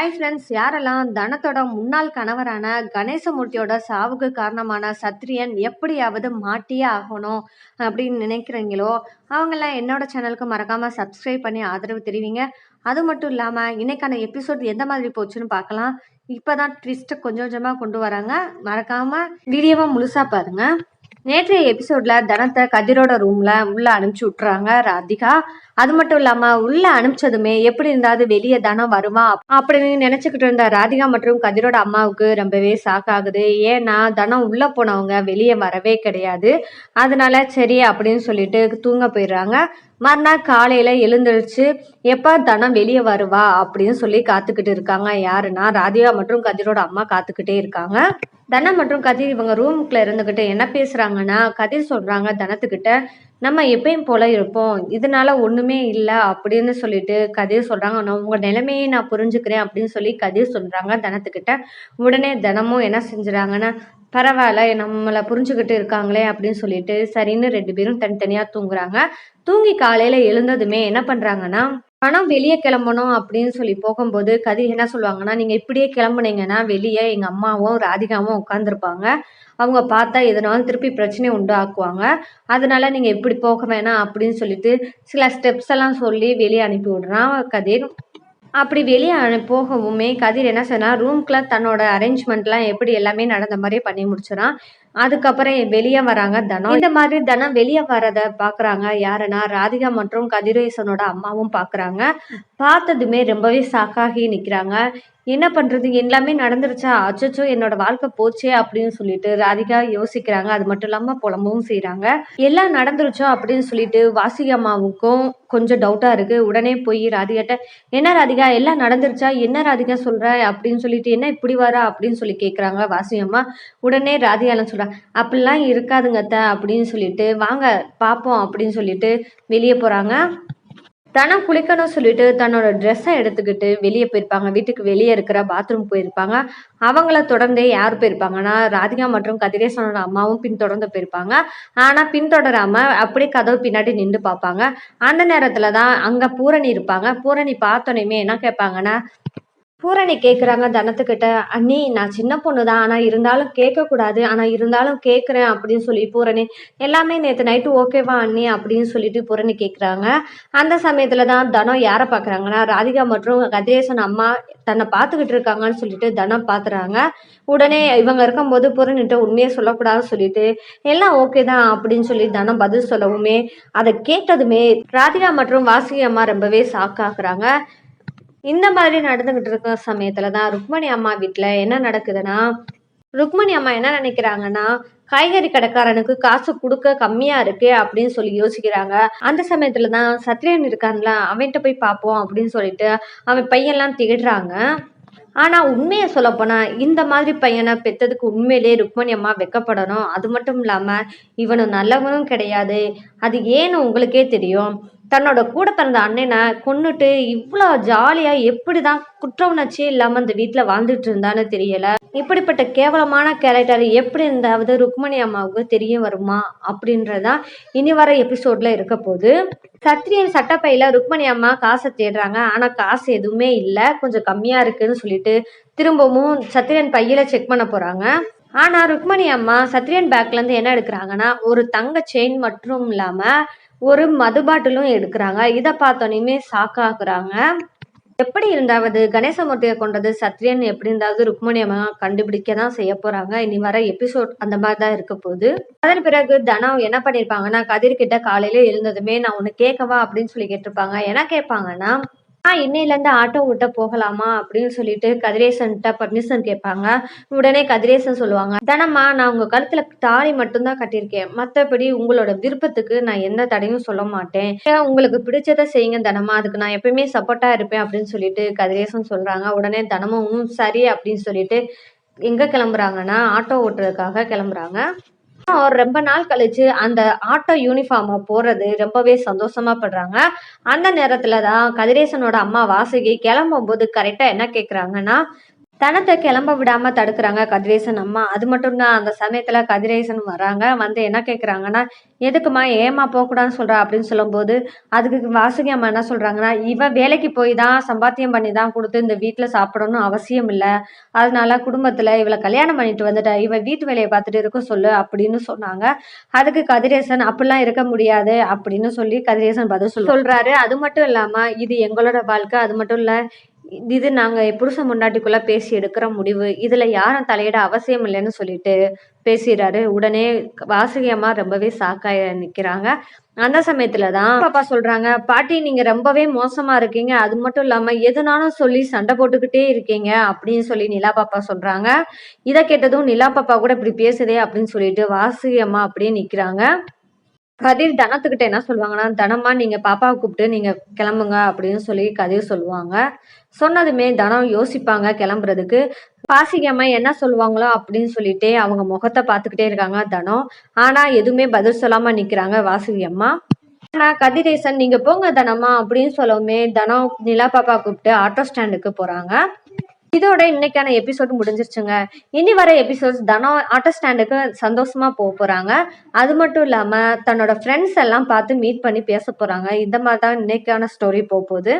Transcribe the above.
Hi friends யாரெல்லாம் தனத்தோட முன்னாள் கணவரான கணேசமூர்த்தியோட சாவுக்கு காரணமான சத்ரியன் எப்படியாவது மாட்டியே ஆகணும் அப்படின்னு நினைக்கிறீங்களோ அவங்கெல்லாம் என்னோட சேனலுக்கு மறக்காமல் சப்ஸ்கிரைப் பண்ணி ஆதரவு தெரிவிங்க. அது மட்டும் இல்லாமல் இன்னைக்கான எபிசோட் எந்த மாதிரி போச்சுன்னு பார்க்கலாம். இப்போ தான் ட்விஸ்ட்டை கொஞ்சம் கொஞ்சமாக கொண்டு வராங்க. மறக்காமல் வீடியோவாக முழுசாக பாருங்கள் நேற்றைய எபிசோட்ல தனத்தை கதிரோட ரூம்ல உள்ள அனுப்பிச்சு விட்டுறாங்க ராதிகா. அது மட்டும் இல்லாம உள்ள அனுப்பிச்சதுமே எப்படி இருந்தாவது வெளியே தனம் வருமா அப்படின்னு நினைச்சுக்கிட்டு இருந்த ராதிகா மற்றும் கதிரோட அம்மாவுக்கு ரொம்பவே ஷாக் ஆகுது ஏன்னா தனம் உள்ள போனவங்க வெளியே வரவே கிடையாது. அதனால சரி அப்படின்னு சொல்லிட்டு தூங்க போயிடுறாங்க. மறுநாள் காலையில எழுந்திருச்சு எப்ப தனம் வெளியே வருவா? அப்படின்னு சொல்லி காத்துக்கிட்டு இருக்காங்க. யாருன்னா ராதிகா மற்றும் கதிரோட அம்மா காத்துக்கிட்டே இருக்காங்க. தனம் மற்றும் கதிர் இவங்க ரூமுக்குள்ள இருந்துகிட்டு என்ன பேசுறாங்கன்னா கதிர் சொல்றாங்க தனத்துக்கிட்ட நம்ம எப்பயும் போல இருப்போம். இதனால ஒன்றுமே இல்லை அப்படின்னு சொல்லிட்டு கதிர் சொல்கிறாங்க நான் உங்கள் நிலைமையை நான் புரிஞ்சுக்கிறேன் அப்படின்னு சொல்லி கதிர் சொல்கிறாங்க தனத்துக்கிட்ட உடனே தினமும் என்ன செஞ்சுறாங்கன்னா பரவாயில்ல நம்மளை புரிஞ்சுக்கிட்டு இருக்காங்களே அப்படின்னு சொல்லிட்டு சரின்னு ரெண்டு பேரும் தனித்தனியாக தூங்குறாங்க. தூங்கி காலையில் எழுந்ததுமே என்ன பண்ணுறாங்கன்னா பணம் வெளியே கிளம்பணும் அப்படின்னு சொல்லி போகும்போது கதிர் என்ன சொல்லுவாங்கன்னா நீங்கள் இப்படியே கிளம்புனீங்கன்னா வெளியே எங்கள் அம்மாவும் ராதிகாவும் உட்காந்துருப்பாங்க அவங்க பார்த்தா எதனாலும் திருப்பி பிரச்சனை உண்டு ஆக்குவாங்க அதனால நீங்கள் இப்படி போக வேணாம் அப்படின்னு சொல்லிட்டு சில ஸ்டெப்ஸ் எல்லாம் சொல்லி வெளியே அனுப்பி விடுறான் கதிர். அப்படி வெளியே அனு- போகவுமே கதிர் என்ன சொன்னால் ரூம்க்குள்ள தன்னோட அரேஞ்ச்மெண்ட்லாம் எப்படி எல்லாமே நடந்த மாதிரியே பண்ணி முடிச்சிடான் அதுக்கப்புறம் வெளியே வராங்க தனம் இந்த மாதிரி தனம் வெளியே வரத பாக்குறாங்க. யாருன்னா ராதிகா மற்றும் கதிரேசனோட அம்மாவும் பாக்குறாங்க. பார்த்ததுமே ரொம்பவே சாக்காகி நிக்கிறாங்க. என்ன பண்றது? எல்லாமே நடந்துருச்சா? அச்சச்சோ என்னோட வாழ்க்கை போச்சே அப்படின்னு சொல்லிட்டு ராதிகா யோசிக்கிறாங்க. அது மட்டும் இல்லாம புலம்பவும் செய்யறாங்க எல்லாம் நடந்துருச்சோ அப்படின்னு சொல்லிட்டு வாசிகா அம்மாவுக்கும் கொஞ்சம் டவுட்டா இருக்கு. உடனே போய் ராதிகாட்ட என்ன ராதிகா? எல்லாம் நடந்துருச்சா? என்ன ராதிகா சொல்ற? அப்படின்னு சொல்லிட்டு என்ன இப்படி வரா? அப்படின்னு சொல்லி கேக்குறாங்க வாசி அம்மா. உடனே ராதிகாலாம் சொல்கிறா அப்படிலாம் இருக்காதுங்க அத்தை அப்படின்னு சொல்லிட்டு வாங்க பார்ப்போம் அப்படின்னு சொல்லிட்டு வெளியே போறாங்க. தனம் குளிக்கணும் சொல்லிட்டு தன்னோட ட்ரெஸ்ஸை எடுத்துக்கிட்டு வெளியே போயிருப்பாங்க. வீட்டுக்கு வெளியே இருக்கிற பாத்ரூம் போயிருப்பாங்க. அவங்கள தொடர்ந்தே யார் போயிருப்பாங்கன்னா ராதிகா மற்றும் கதிரேசனோட அம்மாவும் பின்தொடர்ந்து போயிருப்பாங்க. ஆனா பின்தொடராம அப்படியே கதவு பின்னாடி நின்று பார்ப்பாங்க அந்த நேரத்துல தான் அங்க பூரணி இருப்பாங்க. பூரணி பார்த்தோன்னே என்ன கேட்பாங்கன்னா பூரணி கேட்குறாங்க தனத்துக்கிட்ட அண்ணி நான் சின்ன பொண்ணு தான் ஆனால் இருந்தாலும் கேட்கக்கூடாது ஆனால் இருந்தாலும் கேட்குறேன் அப்படின்னு சொல்லி பூரணி எல்லாமே நேற்று நைட்டு ஓகேவா அண்ணி? அப்படின்னு சொல்லிட்டு பூரணி கேட்குறாங்க அந்த சமயத்தில் தான் தனம் யாரை பார்க்குறாங்கன்னா ராதிகா மற்றும் கதிரேசன் அம்மா தன்னை பார்த்துக்கிட்டு இருக்காங்கன்னு சொல்லிட்டு தனம் பார்த்துறாங்க உடனே இவங்க இருக்கும்போது பூரணிட்ட உண்மையை சொல்லக்கூடாதுன்னு சொல்லிட்டு எல்லாம் ஓகே தான் அப்படின்னு சொல்லி தனம் பதில் சொல்லவுமே அதை கேட்டதுமே ராதிகா மற்றும் வாசுகி அம்மா ரொம்பவே ஷாக் ஆகுறாங்க. இந்த மாதிரி நடந்துகிட்டு இருக்க சமயத்துல தான் ருக்மணி அம்மா வீட்டுல என்ன நடக்குதுன்னா ருக்மணி அம்மா என்ன நினைக்கிறாங்கன்னா காய்கறி கடைக்காரனுக்கு காசு கொடுக்க கம்மியா இருக்கு அப்படின்னு சொல்லி யோசிக்கிறாங்க. அந்த சமயத்துல தான் சத்ரியன் இருக்கான்ல அவன்கிட்ட போய் பார்ப்போம் அப்படின்னு சொல்லிட்டு அவன் பையன்லாம் தேடுறாங்க ஆனா உண்மையை சொல்ல போனா இந்த மாதிரி பையனை பெத்ததுக்கு உண்மையிலே ருக்மணி அம்மா வெக்கப்படணும். அது மட்டும் இல்லாம இவனு நல்லவனும் கிடையாது. அது ஏன்னு உங்களுக்கே தெரியும்? தன்னோட கூட பிறந்த அண்ணனை கொன்னுட்டு இவ்வளோ ஜாலியா எப்படிதான் குற்ற உணர்ச்சியே இல்லாம அந்த வீட்டுல வாழ்ந்துட்டு இருந்தான்னு தெரியல. இப்படிப்பட்ட கேவலமான கேரக்டர் எப்படி இருந்தாவது ருக்மணி அம்மாவுக்கு தெரிய வருமா அப்படின்றதான் இனி வர எபிசோட்ல இருக்க போகுது. சத்ரியன் சட்டப்பையில ருக்மணி அம்மா காசை தேடுறாங்க. ஆனா காசு எதுவுமே இல்லை. கொஞ்சம் கம்மியா இருக்குன்னு சொல்லிட்டு திரும்பவும் சத்ரியன் பையில செக் பண்ண போறாங்க. ஆனால் ருக்மணி அம்மா சத்ரியன் பேக்லேருந்து என்ன எடுக்கிறாங்கன்னா ஒரு தங்க செயின் மட்டும் இல்லாமல் ஒரு மது பாட்டிலும் எடுக்கிறாங்க. இதை பார்த்தோன்னே சாக்காக்குறாங்க எப்படி இருந்தாவது கணேசமூர்த்தியை கொண்டது சத்ரியன் எப்படி இருந்தாவது ருக்மணி அம்மா கண்டுபிடிக்க தான் செய்ய போறாங்க. இனி வர எபிசோட் அந்த மாதிரி தான் இருக்க போகுது. அதன் பிறகு தனம் என்ன பண்ணியிருப்பாங்கன்னா கதிர்கிட்ட காலையில எழுந்ததுமே நான் உன்னை கேட்கவா அப்படின்னு சொல்லி கேட்டிருப்பாங்க. என்ன கேட்பாங்கன்னா ஆ இன்னையிலேருந்து ஆட்டோ விட்ட போகலாமா அப்படின்னு சொல்லிட்டு கதிரேசன்கிட்ட பர்மிஷன் கேட்பாங்க. உடனே கதிரேசன் சொல்லுவாங்க தனம்மா நான் உங்க கழுத்துல தாலி மட்டும்தான் கட்டியிருக்கேன். மற்றபடி உங்களோட விருப்பத்துக்கு நான் எந்த தடையும் சொல்ல மாட்டேன். உங்களுக்கு பிடிச்சதை செய்யுங்க தனமா அதுக்கு நான் எப்பயுமே சப்போர்ட்டா இருப்பேன் அப்படின்னு சொல்லிட்டு கதிரேசன் சொல்றாங்க. உடனே தனமும் சரி அப்படின்னு சொல்லிட்டு எங்க கிளம்புறாங்கன்னா ஆட்டோ ஓட்டுறதுக்காக கிளம்புறாங்க. அவர் ரொம்ப நாள் கழிச்சு அந்த ஆட்டோ யூனிஃபார்மை போடுறது ரொம்பவே சந்தோஷமா படுறாங்க. அந்த நேரத்துல தான் கதிரேசனோட அம்மா வாசுகி கிளம்பும் போது கரெக்டா என்ன கேக்குறாங்கன்னா தனத்தை கிளம்ப விடாம தடுக்கிறாங்க கதிரேசன் அம்மா. அது மட்டும் தான் அந்த சமயத்துல கதிரேசன் வராங்க. வந்து என்ன கேட்குறாங்கன்னா எதுக்குமா ஏமா போகக்கூடாதுன்னு சொல்றா? அப்படின்னு சொல்லும்போது அதுக்கு வாசுகி அம்மா என்ன சொல்றாங்கன்னா இவ வேலைக்கு போய் தான் சம்பாத்தியம் பண்ணி தான் கொடுத்து இந்த வீட்டில் சாப்பிடணும்னு அவசியம் இல்லை. அதனால குடும்பத்துல இவளை கல்யாணம் பண்ணிட்டு வந்துட்டா. இவ வீட்டு வேலையை பார்த்துட்டு இருக்க சொல்லு அப்படின்னு சொன்னாங்க. அதுக்கு கதிரேசன் அப்படிலாம் இருக்க முடியாது அப்படின்னு சொல்லி கதிரேசன் பதில் சொல்றாரு. அது மட்டும் இல்லாம இது எங்களோட வாழ்க்கை. அது மட்டும் இல்ல இது நாங்கள் புருஷன் முன்னாட்டிக்குள்ளே பேசி எடுக்கிற முடிவு. இதில் யாரும் தலையிட அவசியம் இல்லைன்னு சொல்லிட்டு பேசிடுறாரு. உடனே வாசுகி அம்மா ரொம்பவே சாக்காய நிற்கிறாங்க அந்த சமயத்துல தான் பாப்பா சொல்றாங்க பாட்டி நீங்க ரொம்பவே மோசமா இருக்கீங்க. அது மட்டும் இல்லாம எதுனாலும் சொல்லி சண்டை போட்டுக்கிட்டே இருக்கீங்க அப்படின்னு சொல்லி நிலா பாப்பா சொல்றாங்க. இதை கேட்டதும் நிலா பாப்பா கூட இப்படி பேசுதே அப்படின்னு சொல்லிட்டு வாசுகி அம்மா அப்படியே நிக்கிறாங்க. கதிர் தனத்துக்கிட்ட என்ன சொல்லுவாங்கன்னா தனமா நீங்க பாப்பாவை கூப்பிட்டு நீங்க கிளம்புங்க அப்படின்னு சொல்லி கதிர் சொல்லுவாங்க. சொன்னதுமே தனம் யோசிப்பாங்க கிளம்புறதுக்கு. பாசிகம்மா என்ன சொல்லுவாங்களோ அப்படின்னு சொல்லிட்டு அவங்க முகத்தை பார்த்துக்கிட்டே இருக்காங்க தனம். ஆனா எதுவுமே பதில் சொல்லாம நிக்கிறாங்க வாசுகி அம்மா. ஆனா கதிரேசன் நீங்க போங்க தனமா அப்படின்னு சொல்லவுமே தனம் நிலா பாப்பா கூப்பிட்டு ஆட்டோ ஸ்டாண்டுக்கு போறாங்க. இதோட இன்னைக்கான எபிசோடு முடிஞ்சிருச்சுங்க. இனி வர எபிசோட்ஸ் தனம் ஆட்டோ ஸ்டாண்டுக்கு சந்தோஷமா போக போறாங்க. அது மட்டும் இல்லாம தன்னோட ஃப்ரெண்ட்ஸ் எல்லாம் பார்த்து மீட் பண்ணி பேச போறாங்க. இந்த மாதிரி தான் இன்னைக்கான ஸ்டோரி போக போகுது.